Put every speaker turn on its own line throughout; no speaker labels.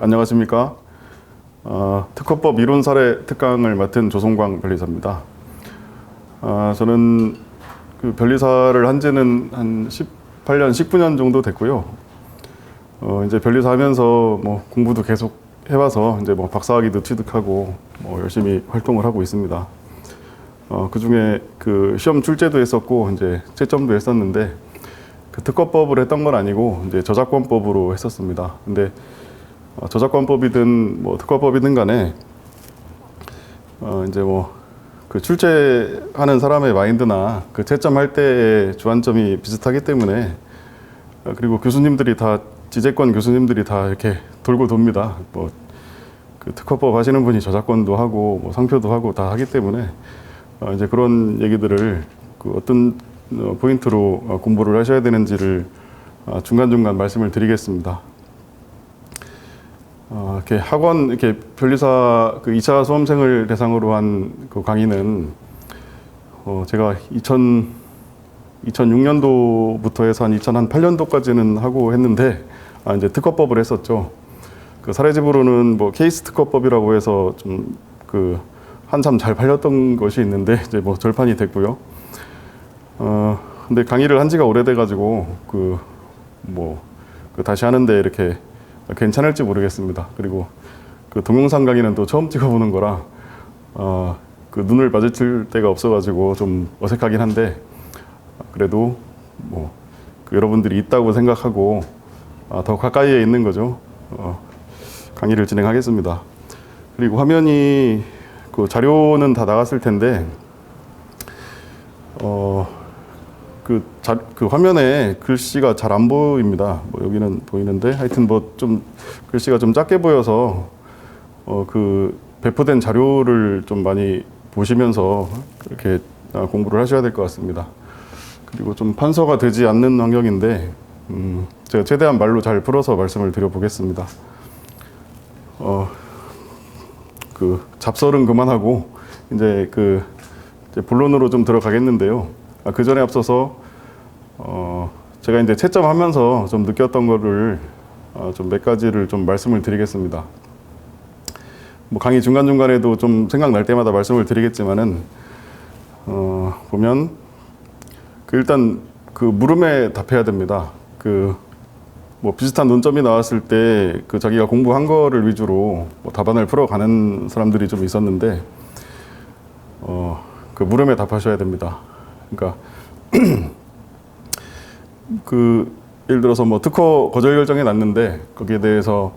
안녕하십니까. 어, 특허법 이론 사례 특강을 맡은 조성광 변리사입니다. 아, 저는 그 변리사를 한 지는 한 18년, 19년 정도 됐고요. 어, 이제 변리사 하면서 뭐 공부도 계속 해와서 이제 뭐 박사학위도 취득하고 뭐 열심히 활동을 하고 있습니다. 어, 그 중에 그 시험 출제도 했었고 이제 채점도 했었는데 그 특허법을 했던 건 아니고 이제 저작권법으로 했었습니다. 근데 어, 저작권법이든 뭐 특허법이든 간에 어, 이제 뭐 그 출제하는 사람의 마인드나 그 채점할 때의 주안점이 비슷하기 때문에 어, 그리고 교수님들이 다 지재권 교수님들이 다 이렇게 돌고 돕니다. 뭐 그 특허법 하시는 분이 저작권도 하고 뭐 상표도 하고 다 하기 때문에 어, 이제 그런 얘기들을 그 어떤 어, 포인트로 어, 공부를 하셔야 되는지를 어, 중간중간 말씀을 드리겠습니다. 어, 이렇게 학원 이렇게 변리사 그 2차 수험생을 대상으로 한 그 강의는 어, 제가 2000 2006년도부터 해서 한 2008년도까지는 하고 했는데 아, 이제 특허법을 했었죠. 그 사례집으로는 뭐 케이스 특허법이라고 해서 좀 그 한참 잘 팔렸던 것이 있는데 이제 뭐 절판이 됐고요. 어 근데 강의를 한 지가 오래돼 가지고 그뭐 그 다시 하는데 이렇게 괜찮을지 모르겠습니다. 그리고 그 동영상 강의는 또 처음 찍어보는 거라 어 그 눈을 마주칠 때가 없어가지고 좀 어색하긴 한데 그래도 뭐 그 여러분들이 있다고 생각하고 아, 더 가까이에 있는 거죠. 어, 강의를 진행하겠습니다. 그리고 화면이 그 자료는 다 나갔을 텐데 어, 그, 자, 그 화면에 글씨가 잘 안 보입니다. 뭐 여기는 보이는데 하여튼 뭐 좀 글씨가 좀 작게 보여서 어, 그 배포된 자료를 좀 많이 보시면서 이렇게 아, 공부를 하셔야 될 것 같습니다. 그리고 좀 판서가 되지 않는 환경인데 음, 제가 최대한 말로 잘 풀어서 말씀을 드려보겠습니다. 어, 그 잡설은 그만하고 이제 그 이제 본론으로 좀 들어가겠는데요. 아, 그 전에 앞서서 어, 제가 이제 채점하면서 좀 느꼈던 거를 어, 좀몇 가지를 좀 말씀을 드리겠습니다. 뭐 강의 중간 중간에도 좀 생각날 때마다 말씀을 드리겠지만은 어, 보면 그 일단 그 물음에 답해야 됩니다. 그 뭐 비슷한 논점이 나왔을 때 그 자기가 공부한 거를 위주로 뭐 답안을 풀어가는 사람들이 좀 있었는데 어, 그 물음에 답하셔야 됩니다. 그러니까 그 예를 들어서 뭐 특허 거절 결정이 났는데 거기에 대해서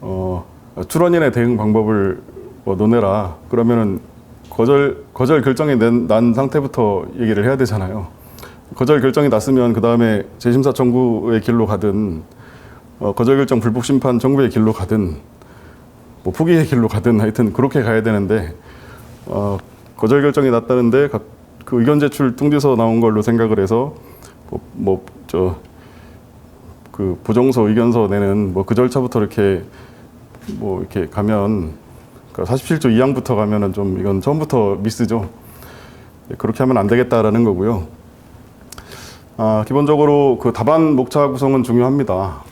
어, 출원인의 대응 방법을 뭐 논해라. 그러면은 거절 거절 결정이 난, 난 상태부터 얘기를 해야 되잖아요. 거절 결정이 났으면 그 다음에 재심사 청구의 길로 가든 어, 거절 결정 불복 심판 청구의 길로 가든 뭐 포기의 길로 가든 하여튼 그렇게 가야 되는데 어, 거절 결정이 났다는데 각- 그 의견 제출 통지서 나온 걸로 생각을 해서 뭐 저그 부정서 의견서 내는 뭐 그 절차부터 이렇게 뭐 이렇게 가면 그러니까 47조 2항부터 가면은 좀 이건 처음부터 미스죠. 네, 그렇게 하면 안 되겠다라는 거고요. 아, 기본적으로 그 답안 목차 구성은 중요합니다.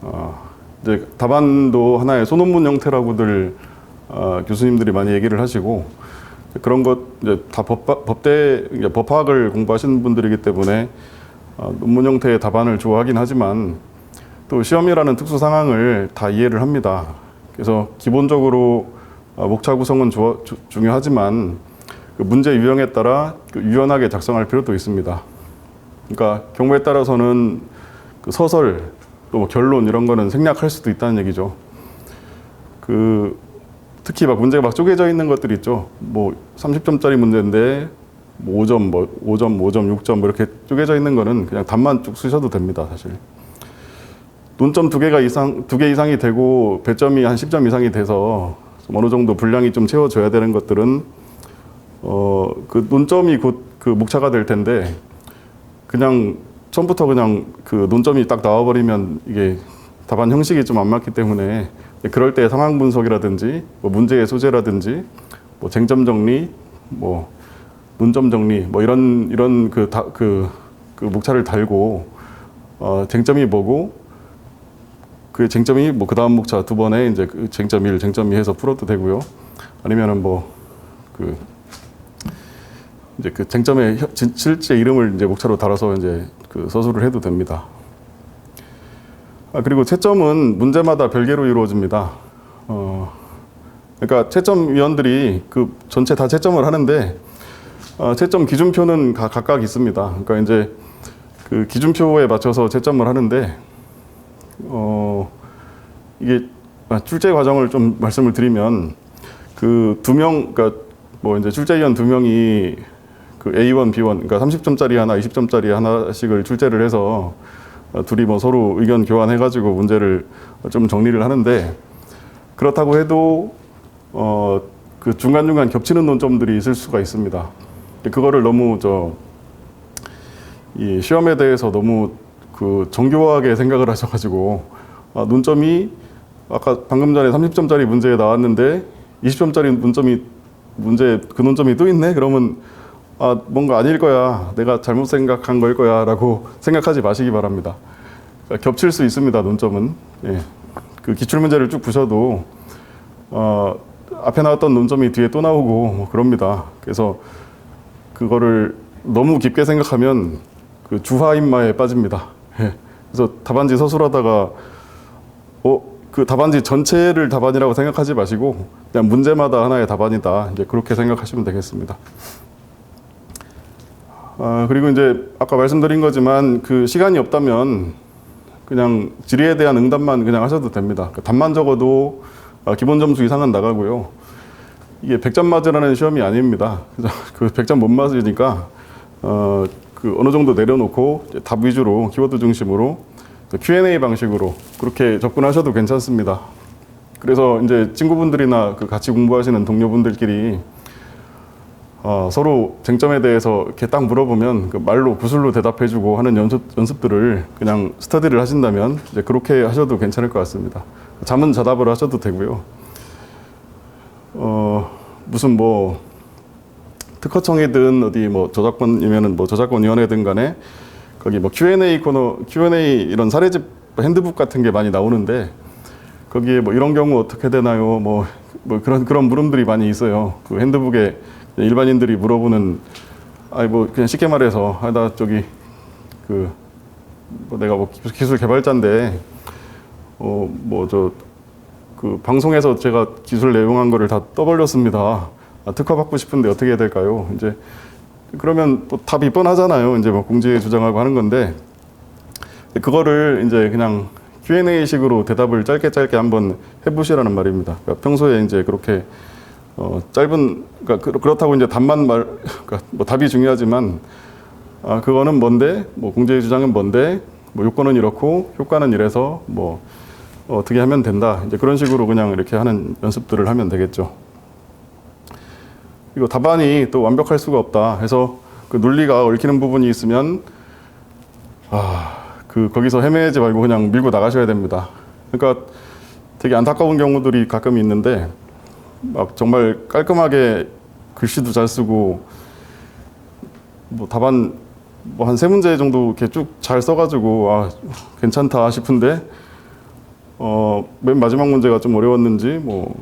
아, 이제 답안도 하나의 소논문 형태라고들 아, 교수님들이 많이 얘기를 하시고 그런 것 이제 다 법바, 법대 법학을 공부하시는 분들이기 때문에 아, 논문 형태의 답안을 좋아하긴 하지만 또 시험이라는 특수 상황을 다 이해를 합니다. 그래서 기본적으로 아, 목차 구성은 좋아- 주- 중요하지만 그 문제 유형에 따라 그 유연하게 작성할 필요도 있습니다. 그러니까 경우에 따라서는 그 소설 또 뭐 결론 이런 거는 생략할 수도 있다는 얘기죠. 그 특히 막 문제가 막 쪼개져 있는 것들 있죠. 뭐 30점짜리 문제인데 뭐 5점, 뭐 5점, 5점, 6점 뭐 이렇게 쪼개져 있는 거는 그냥 답만 쭉 쓰셔도 됩니다, 사실. 논점 두 개가 이상 두 개 이상이 되고 배점이 한 10점 이상이 돼서 좀 어느 정도 분량이 좀 채워져야 되는 것들은 어 그 논점이 곧 그 목차가 될 텐데 그냥 처음부터 그냥 그 논점이 딱 나와버리면 이게 답안 형식이 좀 안 맞기 때문에 그럴 때 상황 분석이라든지 뭐 문제의 소재라든지 뭐 쟁점 정리 뭐 논점 정리 뭐 이런 이런 그 다 그 그 목차를 달고 어 쟁점이 뭐고 그 쟁점이 뭐 그 다음 목차 두 번에 이제 그 쟁점 1, 쟁점 2 해서 풀어도 되고요. 아니면은 뭐그 이제 그 쟁점의 실제 이름을 이제 목차로 달아서 이제 그 서술을 해도 됩니다. 아, 그리고 채점은 문제마다 별개로 이루어집니다. 어, 그러니까 채점 위원들이 그 전체 다 채점을 하는데 어, 채점 기준표는 가- 각각 있습니다. 그러니까 이제 그 기준표에 맞춰서 채점을 하는데 어, 이게 아, 출제 과정을 좀 말씀을 드리면 그 두 명, 그러니까 뭐 이제 출제위원 두 명이 그 A1, B1, 그러니까 30점짜리 하나, 20점짜리 하나씩을 출제를 해서 어, 둘이 뭐 서로 의견 교환해가지고 문제를 좀 정리를 하는데 그렇다고 해도 어, 그 중간중간 겹치는 논점들이 있을 수가 있습니다. 그거를 너무 저, 이 시험에 대해서 너무 그 정교하게 생각을 하셔가지고 아, 논점이 아까 방금 전에 30점짜리 문제에 나왔는데 20점짜리 문점이 문제 그 논점이 또 있네 그러면 아 뭔가 아닐 거야 내가 잘못 생각한 걸 거야 라고 생각하지 마시기 바랍니다 겹칠 수 있습니다 논점은 예. 그 기출 문제를 쭉 보셔도 어, 앞에 나왔던 논점이 뒤에 또 나오고 뭐 그럽니다 그래서 그거를 너무 깊게 생각하면 그 주화인마에 빠집니다 예. 그래서 답안지 서술하다가 어, 그 답안지 전체를 답안이라고 생각하지 마시고 그냥 문제마다 하나의 답안이다. 이제 그렇게 생각하시면 되겠습니다. 아, 그리고 이제 아까 말씀드린 거지만 그 시간이 없다면 그냥 질의에 대한 응답만 그냥 하셔도 됩니다. 그 답만 적어도 아, 기본 점수 이상은 나가고요. 이게 100점 맞으라는 시험이 아닙니다. 그 100점 못 맞으니까 어, 그 어느 정도 내려놓고 답 위주로 키워드 중심으로 그 Q&A 방식으로 그렇게 접근하셔도 괜찮습니다. 그래서 이제 친구분들이나 그 같이 공부하시는 동료분들끼리 어, 서로 쟁점에 대해서 이렇게 딱 물어보면 그 말로 구술로 대답해주고 하는 연습, 연습들을 그냥 스터디를 하신다면 이제 그렇게 하셔도 괜찮을 것 같습니다. 잠은 자답을 하셔도 되고요. 어, 무슨 뭐 특허청이든 어디 뭐 저작권이면은 뭐 저작권위원회든 간에 거기 뭐 Q&A 코너, Q&A 이런 사례집 핸드북 같은 게 많이 나오는데 거기에 뭐 이런 경우 어떻게 되나요? 뭐, 뭐 그런 그런 물음들이 많이 있어요. 그 핸드북에 일반인들이 물어보는 아니 뭐 그냥 쉽게 말해서 아나 저기 그 뭐 내가 뭐 기술 개발자인데 어 뭐 저 그 방송에서 제가 기술 내용한 거를 다 떠벌렸습니다. 아, 특허 받고 싶은데 어떻게 해야 될까요? 이제 그러면 뭐 답이 뻔하잖아요. 이제 뭐 공지에 주장하고 하는 건데 그거를 이제 그냥 Q&A 식으로 대답을 짧게 짧게 한번 해보시라는 말입니다. 그러니까 평소에 이제 그렇게 어, 짧은 그러니까 그- 그렇다고 이제 답만 말 그러니까 뭐 답이 중요하지만 아 그거는 뭔데 뭐 공제의 주장은 뭔데 뭐 요건은 이렇고 효과는 이래서 뭐 어떻게 하면 된다 이제 그런 식으로 그냥 이렇게 하는 연습들을 하면 되겠죠. 이거 답안이 또 완벽할 수가 없다 해서 그 논리가 얽히는 부분이 있으면 그 거기서 헤매지 말고 그냥 밀고 나가셔야 됩니다. 그러니까 되게 안타까운 경우들이 가끔 있는데 막 정말 깔끔하게 글씨도 잘 쓰고 뭐 답안 뭐 한 세 문제 정도 이렇게 쭉 잘 써가지고 아 괜찮다 싶은데 어 맨 마지막 문제가 좀 어려웠는지 뭐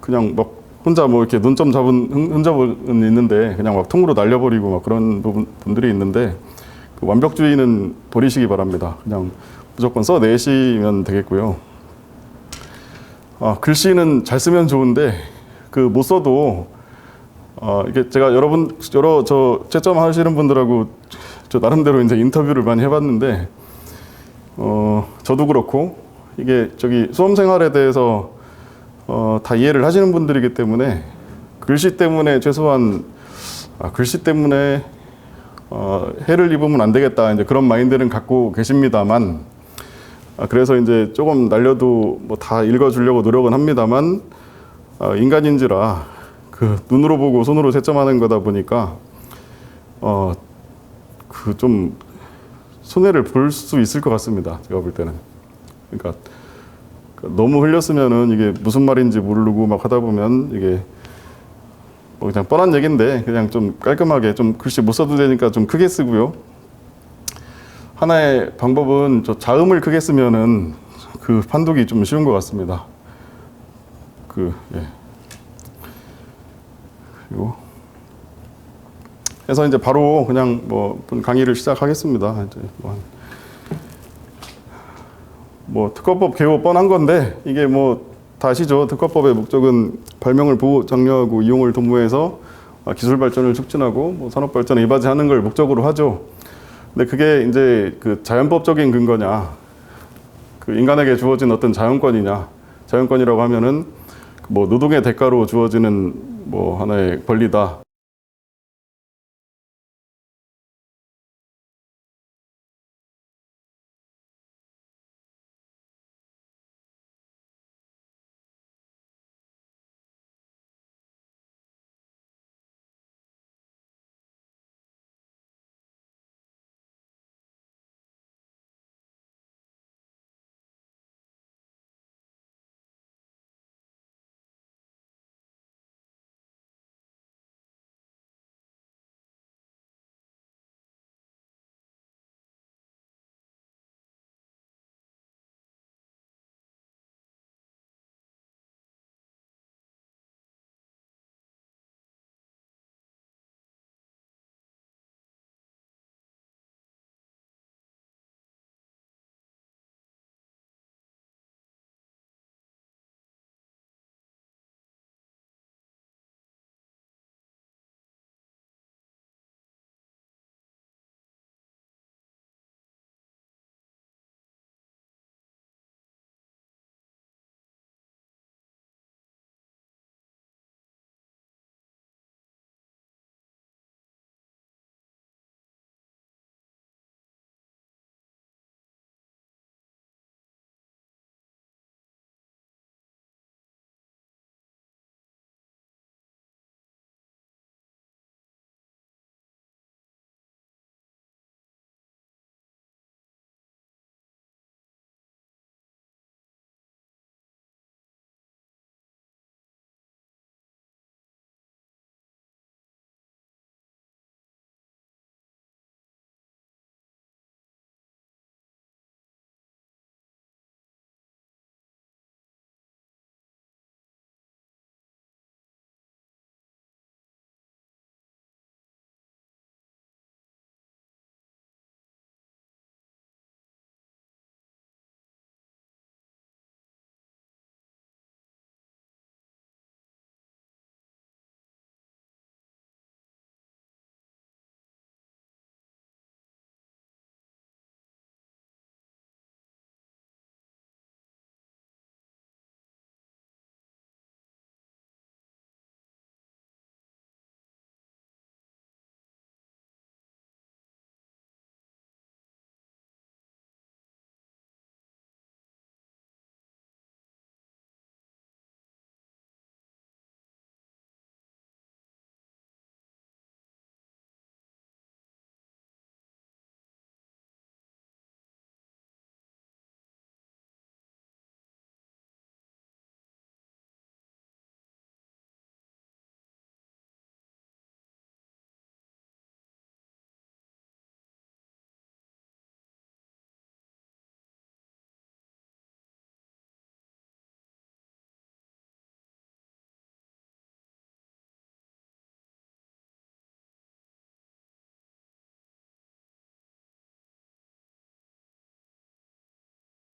그냥 막 혼자 뭐 이렇게 논점 잡은 흔- 흔적은 있는데 그냥 막 통으로 날려버리고 막 그런 부분 분들이 있는데 그 완벽주의는 버리시기 바랍니다. 그냥 무조건 써내시면 되겠고요. 아, 글씨는 잘 쓰면 좋은데 그 못 써도 어, 이게 제가 여러분 여러 저 채점 하시는 분들하고 저 나름대로 이제 인터뷰를 많이 해봤는데 어, 저도 그렇고 이게 저기 수험 생활에 대해서 어, 다 이해를 하시는 분들이기 때문에 글씨 때문에 최소한 아, 글씨 때문에 어, 해를 입으면 안 되겠다 이제 그런 마인드는 갖고 계십니다만 아, 그래서 이제 조금 날려도 뭐 다 읽어주려고 노력은 합니다만 아, 인간인지라 그 눈으로 보고 손으로 채점하는 거다 보니까 어 그 좀 손해를 볼 수 있을 것 같습니다. 제가 볼 때는 그러니까 그 너무 흘렸으면은 이게 무슨 말인지 모르고 막 하다 보면 이게 뭐 그냥 뻔한 얘기인데 그냥 좀 깔끔하게 좀 글씨 못 써도 되니까 좀 크게 쓰고요. 하나의 방법은 저 자음을 크게 쓰면은 그 판독이 좀 쉬운 것 같습니다. 그 예. 그리고 해서 이제 바로 그냥 뭐 강의를 시작하겠습니다. 이제 뭐, 한- 뭐 특허법 개호 뻔한 건데 이게 뭐 다시죠. 특허법의 목적은 발명을 보호 장려하고 이용을 도모해서 아, 기술 발전을 촉진하고 뭐 산업 발전에 이바지하는 걸 목적으로 하죠. 근데 그게 이제 그 자연법적인 근거냐, 그 인간에게 주어진 어떤 자연권이냐, 자연권이라고 하면은 뭐 노동의 대가로 주어지는 뭐 하나의 권리다.